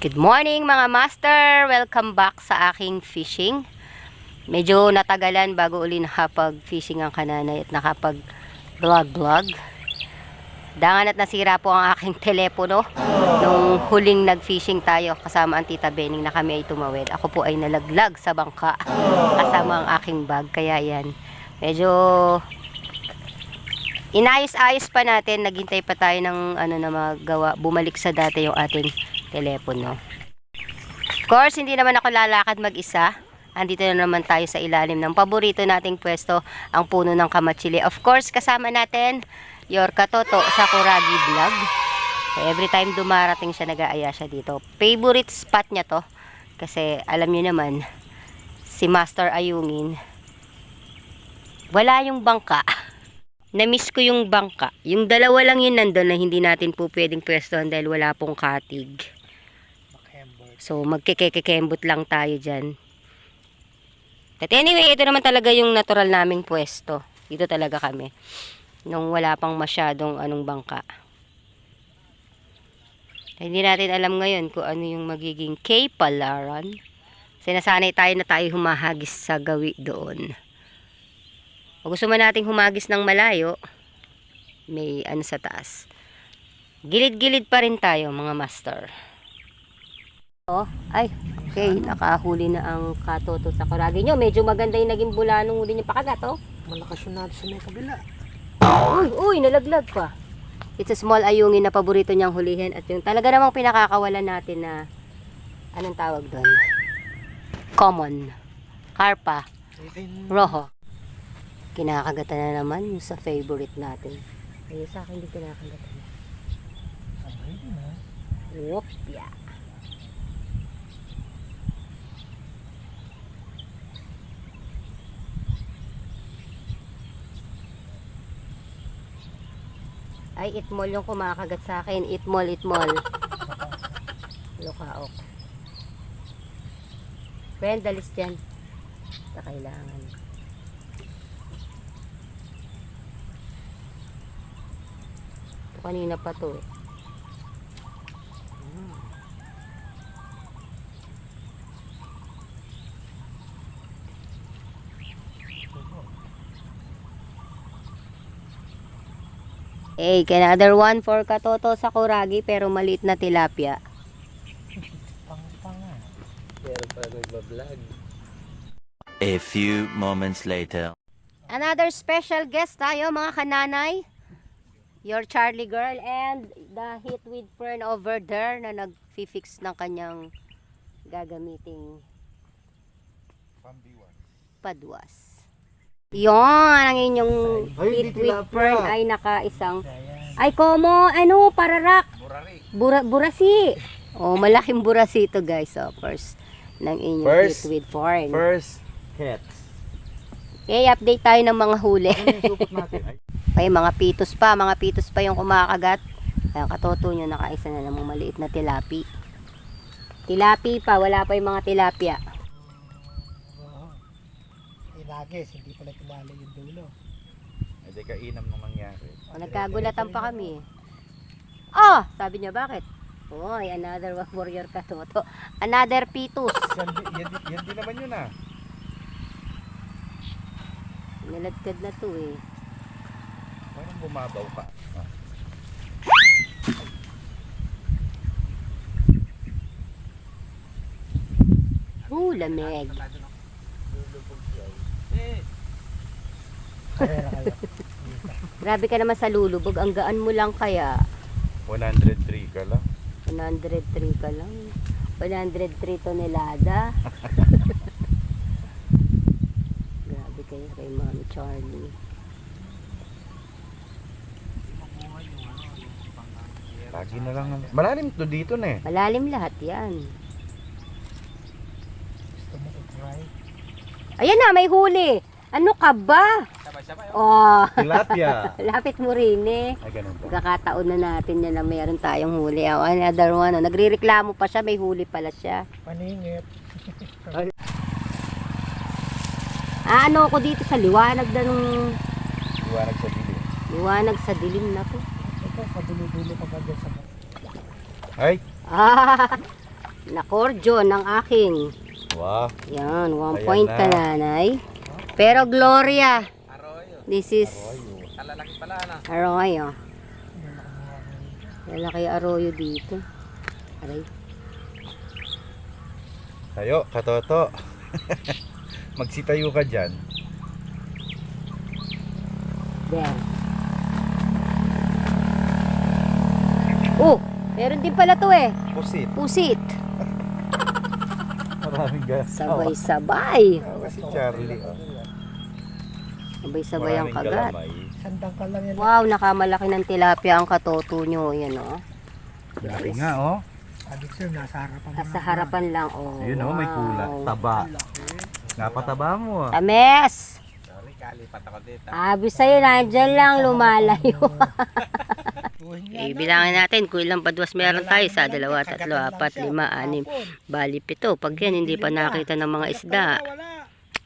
Good morning mga master! Welcome back sa aking fishing. Medyo natagalan bago uli nakapag-fishing ang kananay at nakapag-vlog-vlog. Dangan at nasira po ang aking telepono nung huling nag-fishing tayo kasama ang tita Bening na kami ay tumawid. Ako po ay nalaglag sa bangka kasama ang aking bag. Kaya yan, medyo inayos-ayos pa natin. Naghintay pa tayo ng ano na magawa. Bumalik sa dati yung ating telepono. Of course, hindi naman ako lalakad mag-isa. Andito na naman tayo sa ilalim ng paborito nating pwesto, ang puno ng kamatsili. Of course, kasama natin your katoto sa Kuragi Vlog. Every time dumarating siya, nag-aaya siya dito. Favorite spot niya to. Kasi alam niyo naman, si Master Ayungin, wala yung bangka. Na-miss ko yung bangka. Yung dalawa lang yun nandun na hindi natin po pwedeng pwestohan dahil wala pong katig. So, magkikekekembot lang tayo dyan. But anyway, ito naman talaga yung natural naming pwesto. Dito talaga kami. Nung wala pang masyadong anong bangka. Hindi natin alam ngayon kung ano yung magiging kapalaran. Sinasanay tayo na tayo humahagis sa gawi doon. Kung gusto man nating humagis ng malayo, may ano sa taas. Gilid-gilid pa rin tayo mga master. Oh, ay, okay, nakahuli na ang katoto sa kuragi nyo. Medyo maganda yung naging bula nung huli niyo pakagat, oh. Malakas yun natin sa may kabila. Uy, uy, nalaglag pa. It's a small ayungin na paborito niyang hulihin at yung talaga namang pinakakawalan natin na anong tawag doon? Common. Carpa. Rojo. Kinakagatan na naman yung sa favorite natin. Ayun sa akin hindi kinakagatan. Whoop, yeah. Ay, itmol yung kumakagat sa akin. Itmol, itmol. Lukaok. Friend, dalis dyan. Sa kailangan. Ito kanina pa to eh. Hmm. Hey, another one for katoto sa kuragi pero maliit na tilapia. Pang-panga. Pero pa nagbablog. A few moments later. Another special guest tayo mga kananay. Your Charlie girl and the hit with Fern over there na nag-fix ng kanyang gagamiting padwas. Yon, ang inyong Ay, hit hindi with tilapia. Fern ay nakaisang ay komo, ano, pararak. Bura, burasi. Oh, malaking burasi ito guys. So, first ng inyong First- hit with Fern. First hit. Okay, update tayo ng mga huli. Ano yung supot natin? Ay, Ay, mga pitos pa, mga pitos pa yung kumakagat. Kaya katoto nyo, nakaisa na namang maliit na tilapi. Tilapi pa, wala pa yung mga tilapia. Oo. Inagis, hindi pala kilala yung dulo. Hindi ka inam nung nangyari. O, nagkagulatan pa kami. Oh, sabi niya, bakit? Oy, another one warrior katoto. Another pitos. Yan, di- yan, di- yan din naman yun ah. Niladkad na to eh. Parang bumabaw ka. Ah. Uh, lamig. Kaya na kayo. Grabe ka naman sa lulubog. Ang gaan mo lang kaya. 103 ka lang. 103 ka lang. 103 tonelada. Grabe kayo kay Mami Charlie. Lagi na lang. Malalim to dito na eh. Malalim lahat yan. Gusto mo i-try? Ayan na, may huli. Ano ka ba? Oh, Tilapia. lapit mo rin eh. Ay, ganun ba? Pagkakataon na natin yan na meron tayong huli. Oh, another one. Oh. Nagre-reklamo pa siya, may huli pala siya. Paningit. Ah, ano ako dito sa liwanag na nung Iwanag sa dilim. liwanag sa dilim na to. Ito, padulo-dulo pa ba dyan sa Ay, Ah, nakordio ng aking. wow. Yan, one Ayan point na. ka nanay. Pero Gloria, this is Arroyo. Lalaki arroyo dito. Aray. Tayo, katoto. Magsitayo ka dyan. There. Oh, meron din pala to eh. Pusit. Pusit. Maraming gas. Sabay-sabay. Oh, si Charlie. Oh. Sabay-sabay ang kagat. Sandang ka lang yan. Wow, nakamalaki ng tilapia ang katoto nyo. Yan oh. Laki nga, oh. Sabi ko sir, nasa harapan. Nasa harapan lang oh. Ayun, oh, may wow. kula. Taba. Napataba mo, ah. Tames! Sabi sa'yo, nandyan lang lumalayo. Eh, bilangin natin kung ilang padwas meron tayo sa dalawa, tatlo, apat, lima, anim, bali, pito. Pag yan, hindi pa nakita ng mga isda.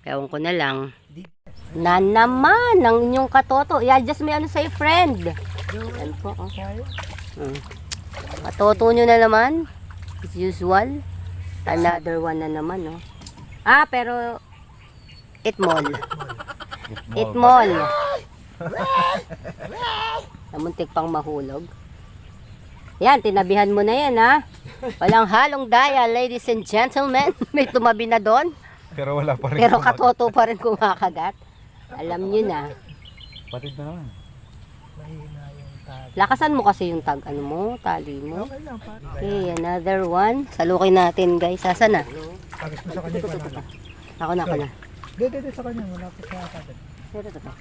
Ewan ko na lang. Na naman, ng inyong katoto. I-adjust mo ano sa'yo, friend. Yan po, oh. Mm. Katoto nyo na naman. As usual. Another one na naman, oh. Ah, pero, itmol. Itmol. Namuntik pang mahulog. Yan, tinabihan mo na yan, ha? Walang halong daya, ladies and gentlemen. May tumabi na doon. Pero wala pa rin. Pero katoto pa rin kumakagat. Alam nyo na. Patid na naman. Mahina yung tag. Lakasan mo kasi yung tag, ano mo, tali mo. Okay lang, pa. Okay, another one. Salukin natin, guys. Sasa na? Pagis mo sa kanya, banana. Ako na, ako na. Hindi, hindi, sa kanya. Malapit sa ata. din. Ito, ito, ito.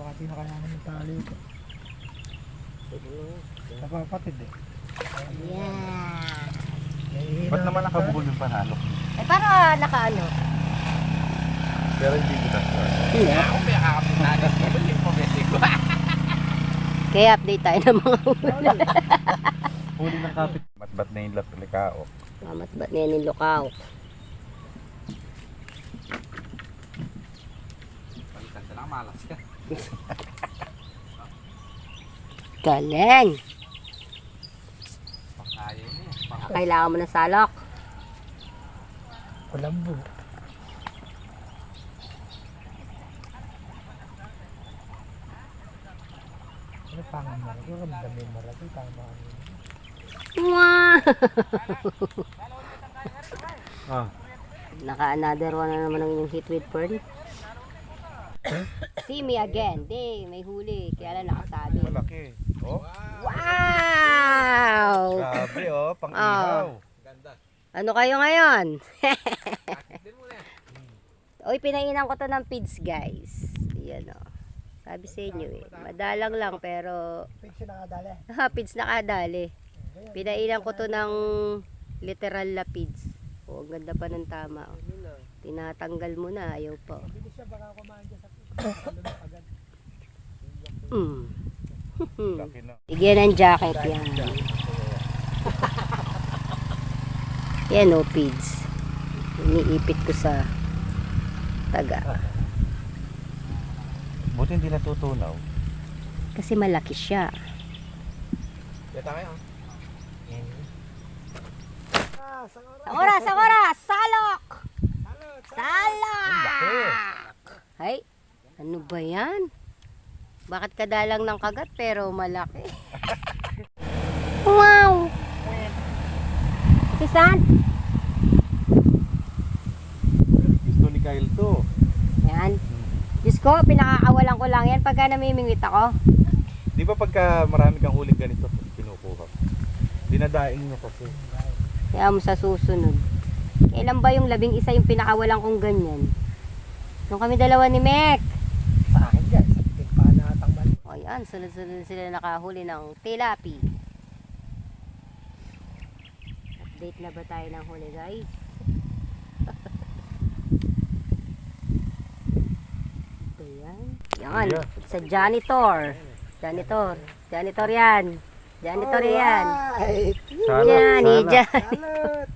Baka di na kailangan ng tali ito. Napapatid eh. Yeah. Ba't naman yung nakabukol yung panalo? Eh, para nakaano? Pero hindi ko na. Hindi. Kaya update tayo ng mga huli. Huli ng kapit. Matbat na yung latlikao. Mamat ba na yan yung lukaw? Galing! Kailangan mo ng salok. Kulambo. Ano Ito ramdamin rin. Tama kami. Wow! Ah. Naka another one na naman ang inyong hit with pearl. See me again. Day, may huli. Kaya lang nakasabi. Malaki. Oh, Wow! grabe oh. Pang ihaw. Ano kayo ngayon? Uy, pinainan ko to ng pids, guys. Yan o. Sabi sa inyo eh. Madalang lang pero Pig siya nakadali. ha, pids nakadali. Pinainan ko to ng literal na pids. O, ang ganda pa ng tama. Oh. Tinatanggal mo na, ayaw pa. oh. Hindi siya baka kumain sa na agad. Mm. Na. Bigyan ng jacket yan. yan o, pids. Iniipit ko sa taga. Buti hindi natutunaw. Kasi malaki siya. Sa oras. Sa oras, sa oras! Salok! Salok! Ay, ano ba yan? Bakit kadalang ng kagat pero malaki? wow! Si San? Gusto ni Kyle to. Yan. Ko, pinakakawalan ko lang yan pagka namimingwit ako. Di ba pagka marami kang huling ganito, kinukuha? Dinadaing nyo kasi. Kaya mo sa susunod. Kailan ba yung labing isa yung pinakawalan kong ganyan? Nung kami dalawa ni Mek. Sa akin dyan. Sa mali. O yan, sunod-sunod sila nakahuli ng tilapi. Update na ba tayo ng huli guys? Yan. Yeah. Sa janitor. Janitor. Janitor yan. Janitor yan. Salot, Yan, salot. Salot.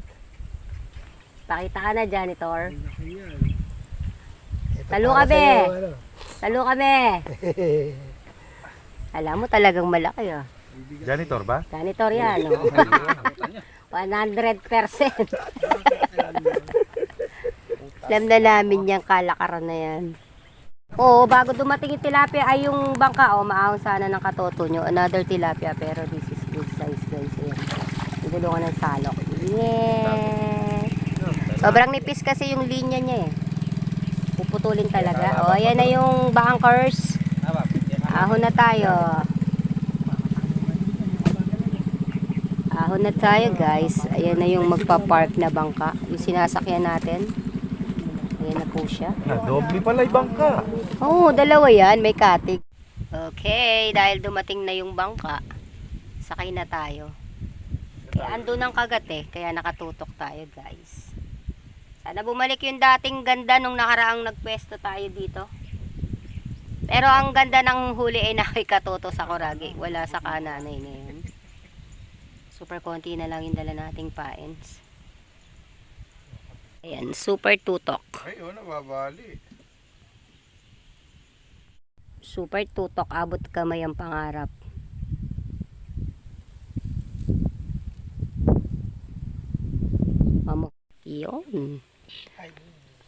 Pakita ka na, janitor. Ito Talo ka, be. ano. Talo kami. Alam mo talagang malaki ah. Janitor ba? Janitor yan. Oh. 100%. Alam na namin yung kalakaran na yan. Oo, bago dumating yung tilapia ay yung bangka, oh, maahon sana ng katoto nyo. Another tilapia, pero this is good size guys. Ayan. Idulungan ng salok. Yeah. Sobrang nipis kasi yung linya niya eh. Puputulin talaga. O, ayan na yung bankers. Ahon na tayo. Ahon na tayo guys. Ayan na yung magpa-park na bangka. Yung sinasakyan natin. Ayan na po siya. Na, doble pala yung bangka. Oo, dalawa yan. May katig. Okay, dahil dumating na yung bangka, sakay na tayo. Kaya ando ng kagat eh, kaya nakatutok tayo guys. Sana bumalik yung dating ganda nung nakaraang nagpwesto tayo dito. Pero ang ganda ng huli ay nakikatuto sa Kuragi. Wala sa kananay na yun. Super konti na lang yung dala nating pains. Ayan, super tutok. Ay, oh, nababali. Super tutok, abot kamay ang pangarap. Mamo. Yun.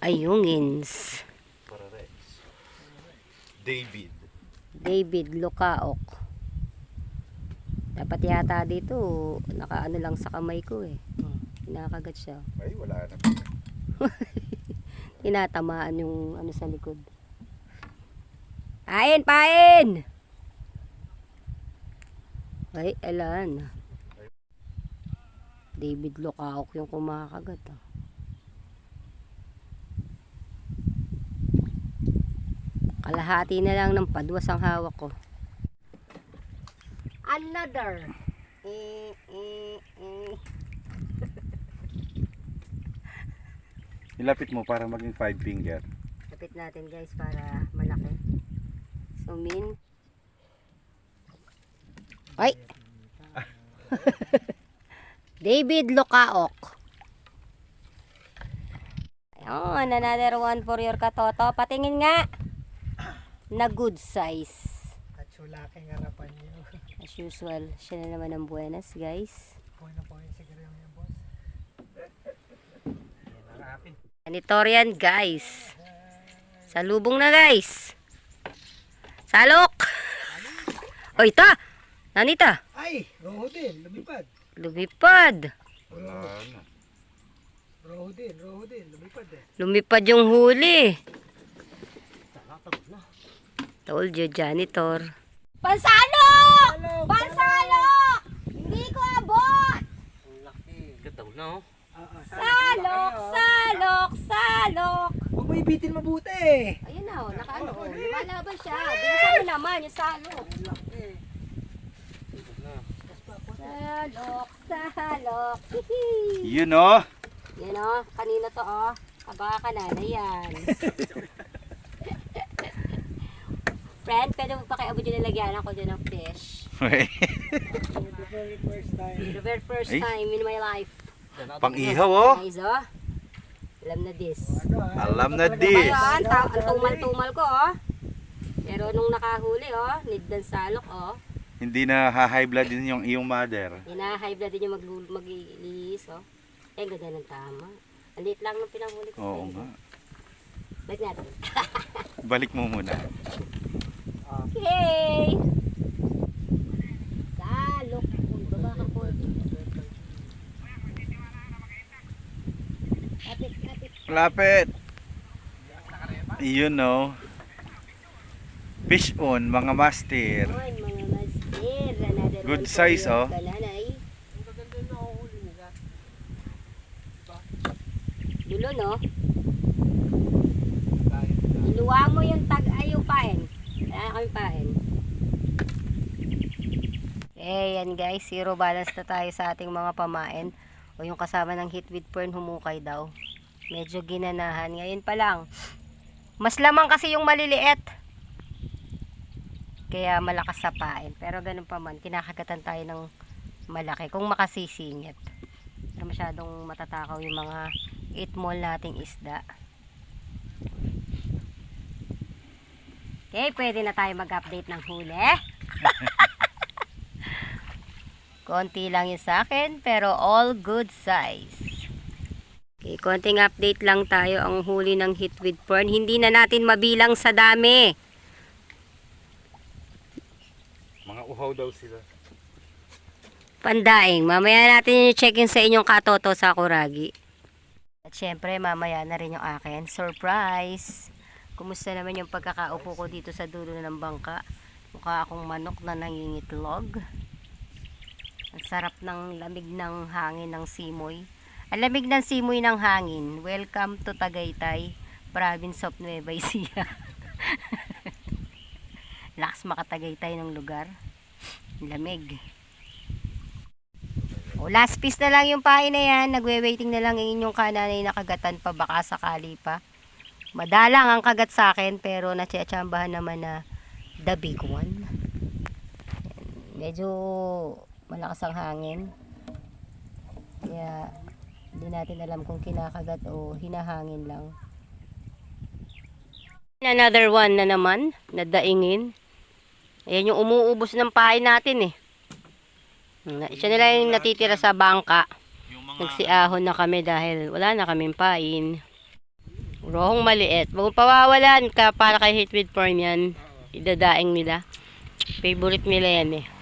Ayungins. Para Rex. David. David Lukaok. Dapat yata dito, nakaano lang sa kamay ko eh. Kinakagat siya. Ay, wala na. Tinatamaan yung ano sa likod. Pain, pain! Ay, alan. David Lukaok yung kumakagat. Ah. Kalahati na lang ng padwas ang hawak ko. Another. Eh, eh, eh. Ilapit mo para maging five finger. Lapit natin guys para malaki. So min. Ay! David Lukaok. Ayun, another one for your katoto. Patingin nga. Na good size. At sulaking harapan niyo. As usual, siya na naman ang buenas guys. Puwi na po yung sigarilyo niya, boss. Janitorian guys. Salubong na guys. Salok! Oy, ta! Nanita! Ay! Roho din, lumipad. Lumipad! Wala na. Roho din, roho din, lumipad eh. Lumipad yung huli. Told you, janitor. Pansalok! Pansalok! Hindi ko abot! Ah, ah, Salok! Salok! Salok! Huwag mo ibitin mabuti eh. Ayun na, oh, nakaano. Lumalaban siya. Bilisan mo naman yung salok. Salok! Salok! Hihi! You know? Yan o, kanina to o. Aba ka na, na yan. Friend, pwede mo pa kay Abu dyan nilagyan ako dyan ng fish. The very first time. The very first Ay. time in my life. Pang-ihaw, oh. Guys, oh. Alam na this. Alam na this. Ayan, ang tumal-tumal ko, oh. Pero nung nakahuli, oh, need ng salok, oh. Hindi na ha-high blood din yung iyong mother. Hina-high blood din yung mag- mag-ilis, oh. Eh, ganda ng tama. Ang liit lang ng pinanghuli ko. Oo nga. Balik natin. Balik mo muna. Okay. Salok. Uy, baba ka po. Kapit, kapit. Lapit. You know. Fish on, mga master. Mga master. Another Good size, oh. Kalanay. Dulo, no? Iluwa mo yung tag ay yung paen. Kaya kami paen. Eh, yan guys. Zero balance na tayo sa ating mga pamain. O yung kasama ng hit with fern humukay daw. Medyo ginanahan. Ngayon pa lang. Mas lamang kasi yung maliliit. kaya malakas sa pain. Pero ganun pa man, kinakagatan tayo ng malaki kung makasisingit. Pero masyadong matatakaw yung mga 8 mall nating isda. Okay, pwede na tayo mag-update ng huli. Konti lang yung sa akin, pero all good size. Okay, konting update lang tayo ang huli ng hit with prawn. Hindi na natin mabilang sa dami. Mga uhaw daw sila. Pandaing, mamaya natin yung check-in sa inyong katoto sa Kuragi. At syempre, mamaya na rin yung akin. Surprise! Kumusta naman yung pagkakaupo ko dito sa dulo ng bangka? Mukha akong manok na nangingitlog. Sarap ng lamig ng hangin ng simoy. Ang lamig ng simoy ng hangin. Welcome to Tagaytay, province of Nueva Ecija. Lakas makatagaytay ng lugar. Lamig. O, last piece na lang yung pain na yan. Nagwe-waiting na lang ang inyong kananay na kagatan pa baka sakali pa. Madalang ang kagat sa akin pero natsatsambahan naman na the big one. Medyo malakas ang hangin. Kaya hindi natin alam kung kinakagat o hinahangin lang. Another one na naman, na daingin. Ayan yung umuubos ng pain natin eh. Siya nila yung natitira sa bangka. Nagsiahon na kami dahil wala na kaming pain. Rohong maliit. Mong pawawalan ka para kay with prawn yan. Idadaing nila. Favorite nila yan eh.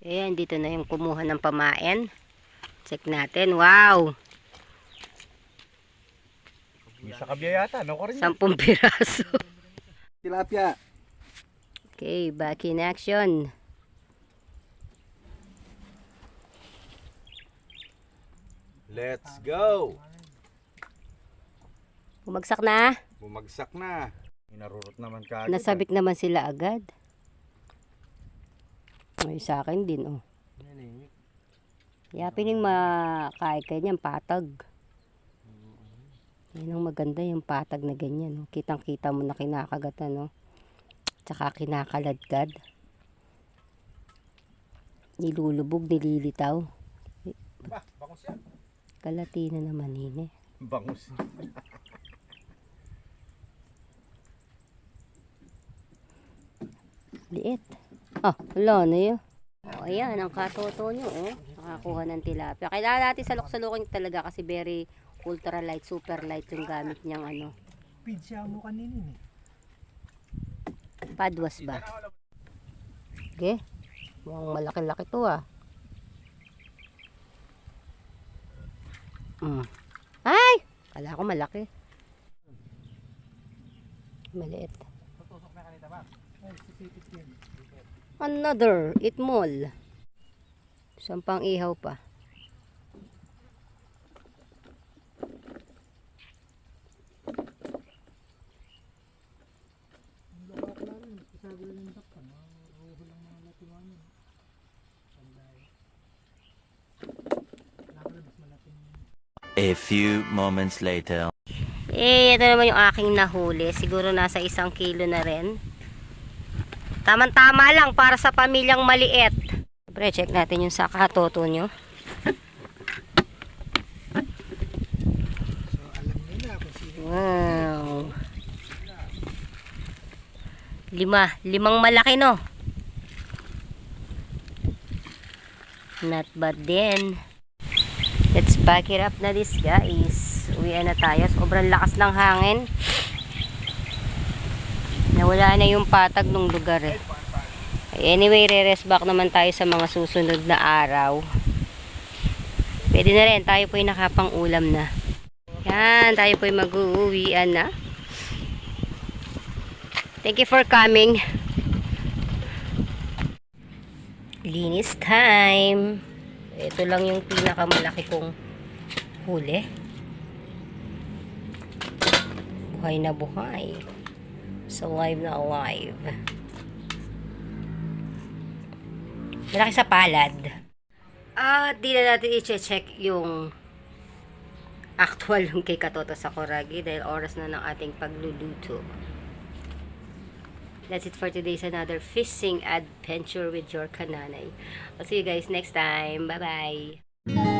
Ayan, dito na yung kumuha ng pamain. Check natin. Wow! Sa kabya yata, no? Ko rin. Sampung piraso. Tilapia. Okay, back in action. Let's go! Bumagsak na. Bumagsak na. Inarurot naman ka. Nasabik naman sila agad. Ay, sa akin din, oh. Kaya piling makain ka niyan, patag. Yan ang maganda, yung patag na ganyan. Oh. Kitang-kita mo na kinakagatan, no? Tsaka kinakaladkad. Nilulubog, nililitaw. Ba, bangus yan. Kalati na naman, hine. Bangus. Liit. Ah, wala na yun. Oh, ayan, ang katoto nyo, oh. Nakakuha ng tilapia. Kailangan natin salok-salokin talaga kasi very ultra light, super light yung gamit niyang ano. Pidya mo kaninin eh. Padwas ba? Okay. Mukhang malaki-laki to ah. Mm. Ay! Kala ko malaki. Maliit. Ay, sisipit yun. Another itmol. Sampang ihaw pa. A few moments later. Eh, ito naman yung aking nahuli. Siguro nasa isang kilo na rin. Tama-tama lang para sa pamilyang maliit. Siyempre, check natin yung sakatoto nyo. Wow. Lima. Limang malaki, no? Not bad din. Let's back it up na this, guys. Uwian na tayo. Sobrang lakas ng hangin. Nawala na yung patag ng lugar, eh. Anyway, re-rest back naman tayo sa mga susunod na araw. Pwede na rin. Tayo po'y nakapang ulam na. Yan, tayo po'y mag-uuwian na. Thank you for coming. Linis time. Ito lang yung pinakamalaki kong huli. Buhay na buhay. So, alive na alive. Malaki sa palad. Ah, di na natin i-check yung actual yung kay Katoto sa Koragi dahil oras na ng ating pagluluto. That's it for today's another fishing adventure with your kananay. I'll see you guys next time. Bye-bye!